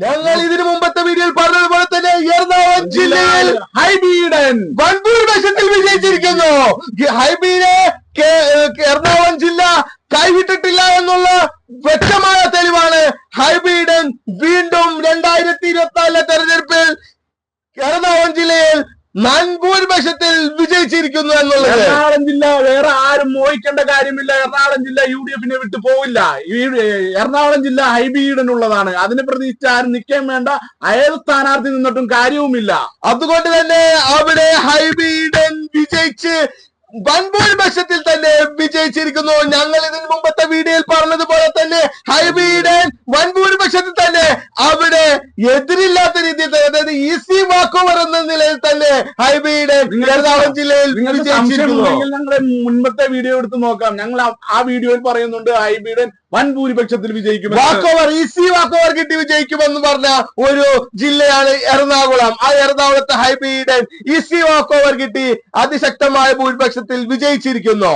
ഞങ്ങൾ ഇതിനു മുമ്പത്തെ വീഡിയോയിൽ പറഞ്ഞതുപോലെ തന്നെ എറണാകുളം ജില്ലയിൽ ഹൈബീഡൻ വൺപൂർ വൻഭൂരിപക്ഷത്തിൽ വിജയിച്ചിരിക്കുന്നു. ഹൈബീനെ എറണാകുളം ജില്ല കൈവിട്ടിട്ടില്ല എന്നുള്ള വ്യക്തമായ തെളിവാണ് ഹൈബീഡൻ വീണ്ടും രണ്ടായിരത്തി ഇരുപത്തിനാലിലെ തെരഞ്ഞെടുപ്പിൽ ജില്ലയിൽ വൻഭൂരിപക്ഷത്തിൽ വിജയിച്ചിരിക്കുന്നു എന്നുള്ളത്. എറണാകുളം ജില്ല വേറെ ആരും മോഹിക്കേണ്ട കാര്യമില്ല. എറണാകുളം ജില്ല യു ഡി എഫിനെ വിട്ടു പോവില്ല. ഈ എറണാകുളം ജില്ല ഹൈബീഡനുള്ളതാണ്. അതിനെ പ്രതീക്ഷിച്ച് ആരും നിൽക്കാൻ വേണ്ട. അയൽ സ്ഥാനാർത്ഥി നിന്നിട്ടും കാര്യവുമില്ല. അതുകൊണ്ട് തന്നെ അവിടെ ഹൈബീഡൻ വിജയിച്ച് വൻഭൂരിപക്ഷത്തിൽ തന്നെ വിജയിച്ചിരിക്കുന്നു. ഞങ്ങൾ ഇതിന് മുമ്പത്തെ വീഡിയോയിൽ പറഞ്ഞതുപോലെ തന്നെ ഹൈബീഡൻ വൻഭൂരിപക്ഷത്തിൽ തന്നെ അവിടെ എതിരില്ലാത്ത രീതിയിൽ തന്നെ അതായത് ഈസി വാക്ക് എന്ന നിലയിൽ തന്നെ ഹൈബിയുടെ എറണാകുളം ജില്ലയിൽ മുൻപത്തെ വീഡിയോ എടുത്ത് നോക്കാം. ഞങ്ങൾ ആ- വീഡിയോയിൽ പറയുന്നുണ്ട് ഹൈബിയുടെ വൻ ഭൂരിപക്ഷത്തിൽ വിജയിക്കും വാക്കോവർ ഓവർ ഈസി വാക്കോവർ കിട്ടി വിജയിക്കുമെന്ന് പറഞ്ഞ ഒരു ജില്ലയാണ് എറണാകുളം. ആ എറണാകുളത്തെ ഹൈബിയുടെ ഈസി വാക്കോവർ കിട്ടി അതിശക്തമായ ഭൂരിപക്ഷത്തിൽ വിജയിച്ചിരിക്കുന്നു.